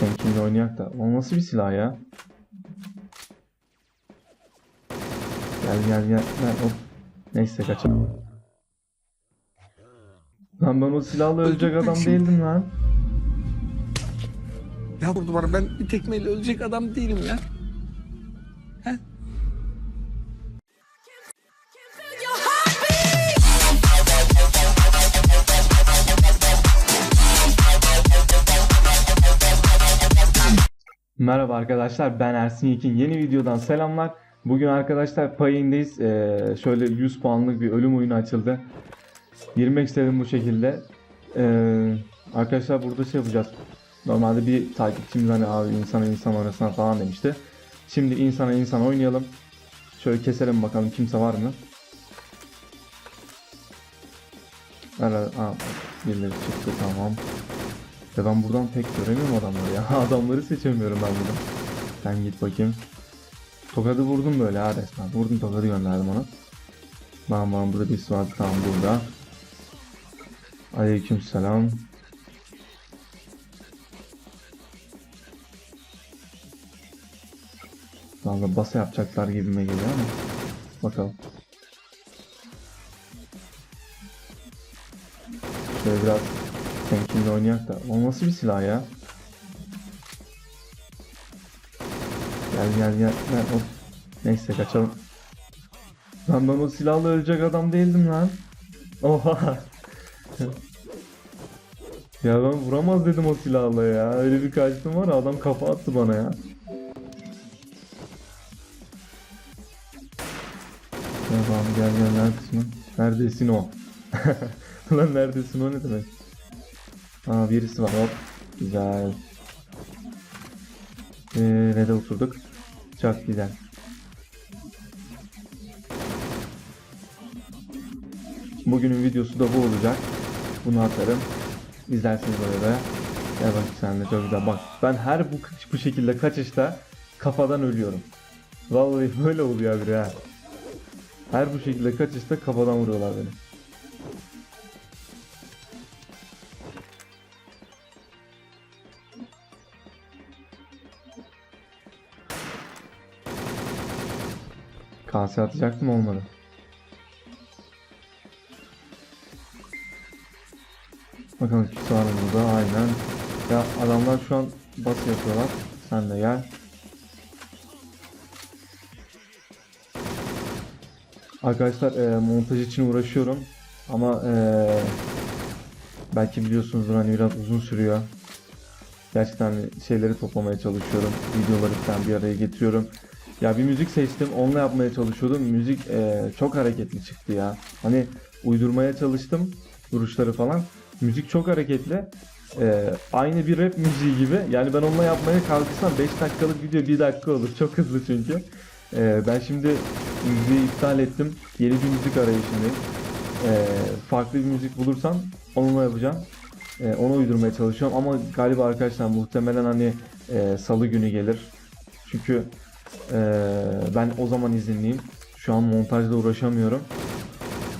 Temkinli oynayak da. O nasıl bir silah ya? Gel gel gel. gel. Hop. Neyse kaçalım. Lan ben o silahla ölecek adam değildim lan. Ya vurdu bana ben bir tekmeyle ölecek adam değilim ya. Merhaba arkadaşlar ben Ersin Yekin yeni videodan selamlar. Bugün arkadaşlar payındayız. Ee, şöyle 100 puanlık bir ölüm oyunu açıldı. Girmek istedim bu şekilde. Ee, arkadaşlar burada şey yapacağız. Normalde bir takipçimiz hani abi insana insan arasına falan demişti. Şimdi insana insan oynayalım. Şöyle keselim bakalım kimse var mı? Ara, aa, birileri çıktı tamam. Ya ben buradan pek göremiyorum adamları ya. Adamları seçemiyorum ben buradan. Sen git bakayım. Tokadı vurdum böyle ha resmen. Vurdum tokadı gönderdim ona. Tamam tamam burada birisi vardı tamam burada. Aleyküm selam. Valla basa yapacaklar gibime geliyor ama. Bakalım. Şöyle biraz temkinli oynayak da. O nasıl bir silah ya? Gel gel gel. gel. Hop. Neyse kaçalım. Lan ben o silahla ölecek adam değildim lan. Oha. ya ben vuramaz dedim o silahla ya. Öyle bir kaçtım var adam kafa attı bana ya. Tamam gel gel? Neredesin o? Lan neredesin o ne demek? Aa birisi var hop. Güzel. Ee, de oturduk. Çok güzel. Bugünün videosu da bu olacak. Bunu atarım. İzlersiniz böyle. Gel bak sen de çok güzel. Bak ben her bu, bu şekilde kaçışta kafadan ölüyorum. Vallahi böyle oluyor abi ya. Her bu şekilde kaçışta kafadan vuruyorlar beni. Kase atacaktım olmadı. Bakalım kimse var burada? Aynen. Ya adamlar şu an bas yapıyorlar. Sen de gel. Arkadaşlar e, montaj için uğraşıyorum. Ama e, belki biliyorsunuzdur hani biraz uzun sürüyor. Gerçekten şeyleri toplamaya çalışıyorum. Videoları bir araya getiriyorum. Ya bir müzik seçtim, onunla yapmaya çalışıyordum. Müzik e, çok hareketli çıktı ya. Hani uydurmaya çalıştım duruşları falan. Müzik çok hareketli. E, aynı bir rap müziği gibi. Yani ben onunla yapmaya kalkışsam 5 dakikalık video 1 dakika olur. Çok hızlı çünkü. E, ben şimdi müziği iptal ettim. Yeni bir müzik arayışındayım. E, farklı bir müzik bulursam onunla yapacağım. E, onu uydurmaya çalışıyorum ama galiba arkadaşlar muhtemelen hani e, salı günü gelir. Çünkü ee, ben o zaman izinliyim. Şu an montajla uğraşamıyorum.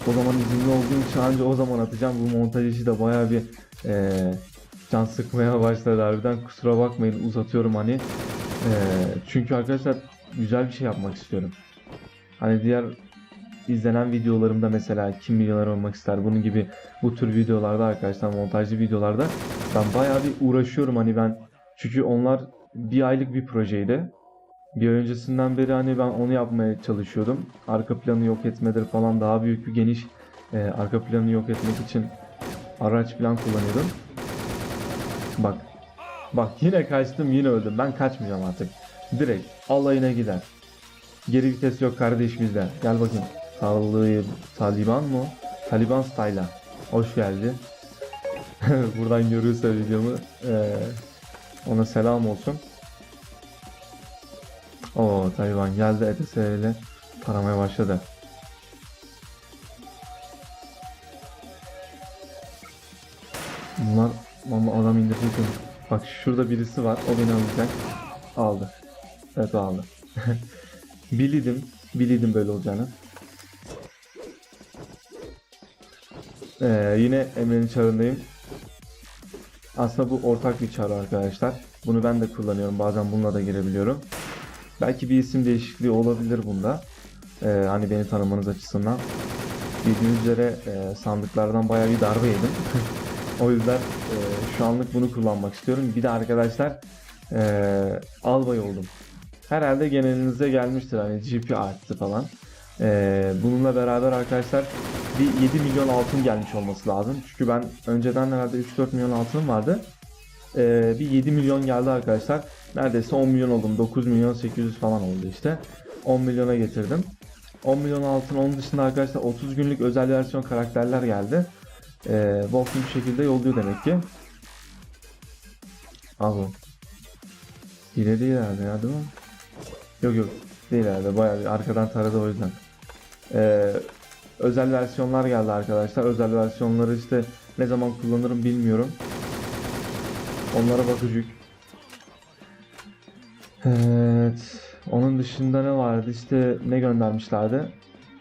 O zaman izinli olduğum için anca o zaman atacağım. Bu montaj işi de baya bir e, can sıkmaya başladı harbiden. Kusura bakmayın uzatıyorum hani. E, çünkü arkadaşlar güzel bir şey yapmak istiyorum. Hani diğer izlenen videolarımda mesela kim milyoner olmak ister bunun gibi bu tür videolarda arkadaşlar montajlı videolarda ben bayağı bir uğraşıyorum hani ben çünkü onlar bir aylık bir projeydi. Bir öncesinden beri hani ben onu yapmaya çalışıyordum. Arka planı yok etmedir falan daha büyük bir geniş e, arka planı yok etmek için araç plan kullanıyordum. Bak. Bak yine kaçtım yine öldüm. Ben kaçmayacağım artık. Direkt alayına gider. Geri vites yok kardeş bizde. Gel bakayım. Talib Taliban mı? Taliban style'a. Hoş geldi. Buradan görürse videomu e, ona selam olsun. O Tayvan geldi ETS ile taramaya başladı. Bunlar ama adam indirecek mi? Bak şurada birisi var. O beni alacak. Aldı. Evet aldı. biliydim. Biliydim böyle olacağını. Ee, yine Emre'nin çağrındayım. Aslında bu ortak bir çağrı arkadaşlar. Bunu ben de kullanıyorum. Bazen bununla da girebiliyorum. Belki bir isim değişikliği olabilir bunda. Ee, hani beni tanımanız açısından. Bildiğiniz üzere e, sandıklardan bayağı bir darbe yedim. o yüzden e, şu anlık bunu kullanmak istiyorum. Bir de arkadaşlar e, albay oldum. Herhalde genelinize gelmiştir hani GP arttı falan. E, bununla beraber arkadaşlar bir 7 milyon altın gelmiş olması lazım. Çünkü ben önceden herhalde 3-4 milyon altınım vardı. E, bir 7 milyon geldi arkadaşlar. Neredeyse 10 milyon oldum. 9 milyon 800 falan oldu işte. 10 milyona getirdim. 10 milyon altın onun dışında arkadaşlar 30 günlük özel versiyon karakterler geldi. Ee, Wolf'un bir şekilde yolluyor demek ki. Al bu. Hile değil herhalde ya değil mi? Yok yok değil herhalde bayağı arkadan taradı o yüzden. Ee, özel versiyonlar geldi arkadaşlar. Özel versiyonları işte ne zaman kullanırım bilmiyorum. Onlara bakacak. Evet. Onun dışında ne vardı? İşte ne göndermişlerdi?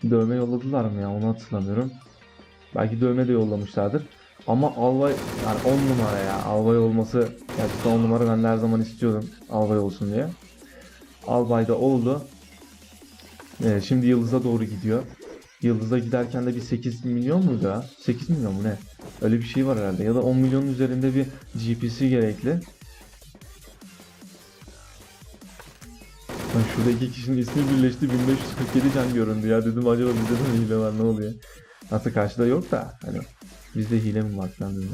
Dövme yolladılar mı ya? Onu hatırlamıyorum. Belki dövme de yollamışlardır. Ama albay yani 10 numara ya. Albay olması gerçekten 10 numara ben her zaman istiyordum. Albay olsun diye. Albay da oldu. Ee, şimdi Yıldız'a doğru gidiyor. Yıldız'a giderken de bir 8 milyon muydu ya? 8 milyon mu ne? Öyle bir şey var herhalde. Ya da 10 milyonun üzerinde bir GPC gerekli. Lan şurada iki kişinin ismi birleşti 1547 can göründü ya dedim acaba bizde de mi hile var ne oluyor? Nasıl karşıda yok da hani bizde hile mi var falan dedim.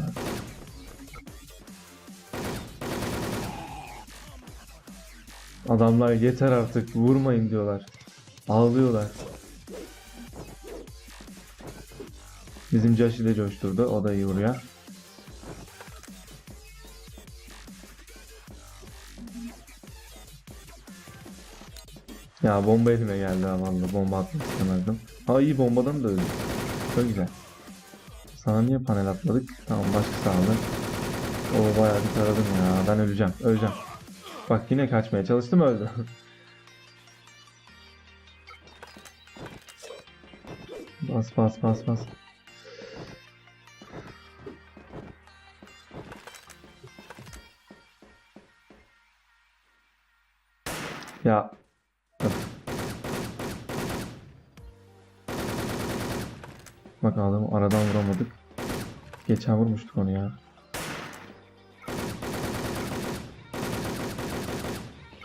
Adamlar yeter artık vurmayın diyorlar. Ağlıyorlar. Bizim Josh'i de coşturdu. O da iyi vuruyor. Ya bomba elime geldi ha valla bomba atmak istemezdim. Ha iyi bombadan da öldüm. Çok güzel. Sana niye panel atladık? Tamam başkası aldı. O bayağı bir taradım ya. Ben öleceğim. Öleceğim. Bak yine kaçmaya çalıştım öldü. bas bas bas bas. Bak aradan vuramadık. Geçen vurmuştuk onu ya.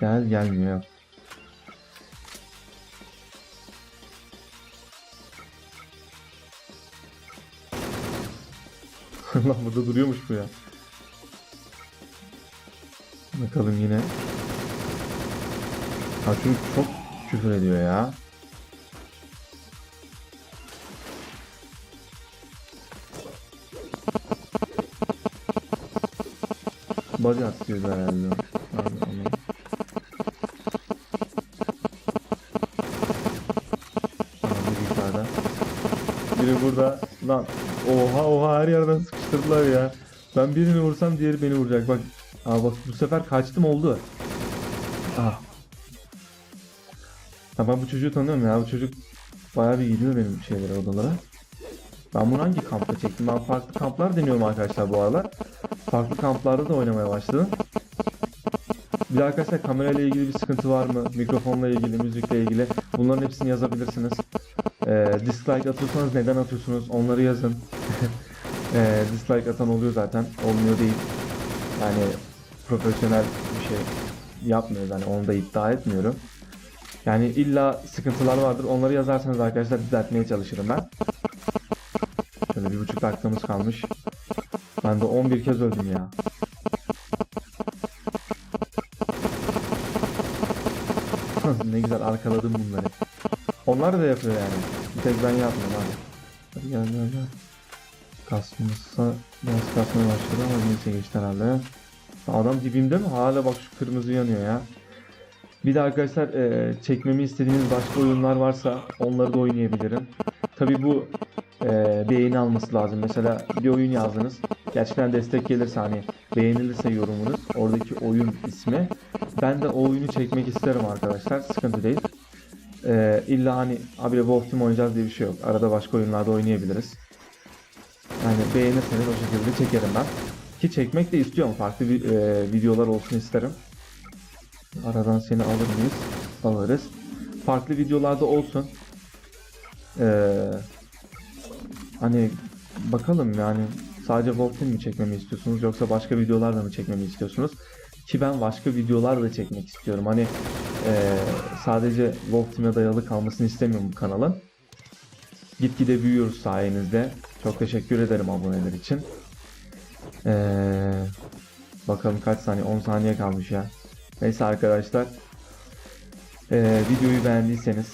Gel gelmiyor. Lan burada duruyormuş bu ya. Bakalım yine. Ha çünkü çok küfür ediyor ya. Body atıyordu herhalde. Biri burada. Lan oha oha her yerden sıkıştırdılar ya. Ben birini vursam diğeri beni vuracak. Bak. Aa bak bu sefer kaçtım oldu. Aha. Ya ben bu çocuğu tanıyorum ya. Bu çocuk bayağı bir gidiyor benim şeylere odalara. Ben bunu hangi kampta çektim? Ben farklı kamplar deniyorum arkadaşlar bu aralar. Farklı kamplarda da oynamaya başladım. Bir de arkadaşlar kamerayla ilgili bir sıkıntı var mı? Mikrofonla ilgili, müzikle ilgili. Bunların hepsini yazabilirsiniz. Ee, dislike atıyorsanız neden atıyorsunuz? Onları yazın. ee, dislike atan oluyor zaten. Olmuyor değil. Yani profesyonel bir şey yapmıyoruz. Yani onu da iddia etmiyorum. Yani illa sıkıntılar vardır. Onları yazarsanız arkadaşlar düzeltmeye çalışırım ben. Dakikamız kalmış. Ben de 11 kez öldüm ya. ne güzel arkaladım bunları. Onlar da yapıyor yani. Bir tek ben yapmıyorum abi. Hadi gel gel gel. Kasmasa biraz kasmaya başladı ama neyse geçti herhalde. Adam dibimde mi? Hala bak şu kırmızı yanıyor ya. Bir de arkadaşlar e, çekmemi istediğiniz başka oyunlar varsa onları da oynayabilirim. Tabi bu e, beğeni alması lazım. Mesela bir oyun yazdınız. Gerçekten destek gelirse hani beğenilirse yorumunuz oradaki oyun ismi. Ben de o oyunu çekmek isterim arkadaşlar. Sıkıntı değil. E, illa hani abi Wolf Team oynayacağız diye bir şey yok. Arada başka oyunlarda oynayabiliriz. Yani beğenirseniz o şekilde çekerim ben. Ki çekmek de istiyorum. Farklı bir e, videolar olsun isterim. Aradan seni alır mıyız? Alırız. Farklı videolarda olsun. Ee, hani bakalım yani sadece Wolf Team mi çekmemi istiyorsunuz yoksa başka videolarla mı çekmemi istiyorsunuz? Ki ben başka videolar da çekmek istiyorum. Hani ee, sadece Wolf dayalı kalmasını istemiyorum bu kanalın. Gitgide büyüyoruz sayenizde. Çok teşekkür ederim aboneler için. Ee, bakalım kaç saniye? 10 saniye kalmış ya. Neyse arkadaşlar. Ee, videoyu beğendiyseniz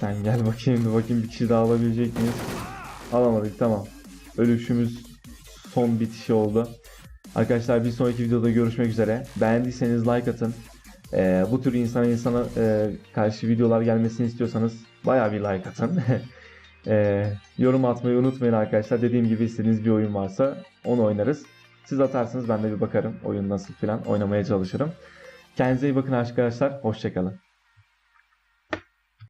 sen gel bakayım bakayım bir kişi daha alabilecek miyiz? Alamadık tamam. Ölüşümüz son bitişi oldu. Arkadaşlar bir sonraki videoda görüşmek üzere. Beğendiyseniz like atın. Ee, bu tür insana insana e, karşı videolar gelmesini istiyorsanız baya bir like atın. Ee, yorum atmayı unutmayın arkadaşlar. Dediğim gibi istediğiniz bir oyun varsa onu oynarız. Siz atarsınız ben de bir bakarım oyun nasıl falan oynamaya çalışırım. Kendinize iyi bakın arkadaşlar. Hoşçakalın.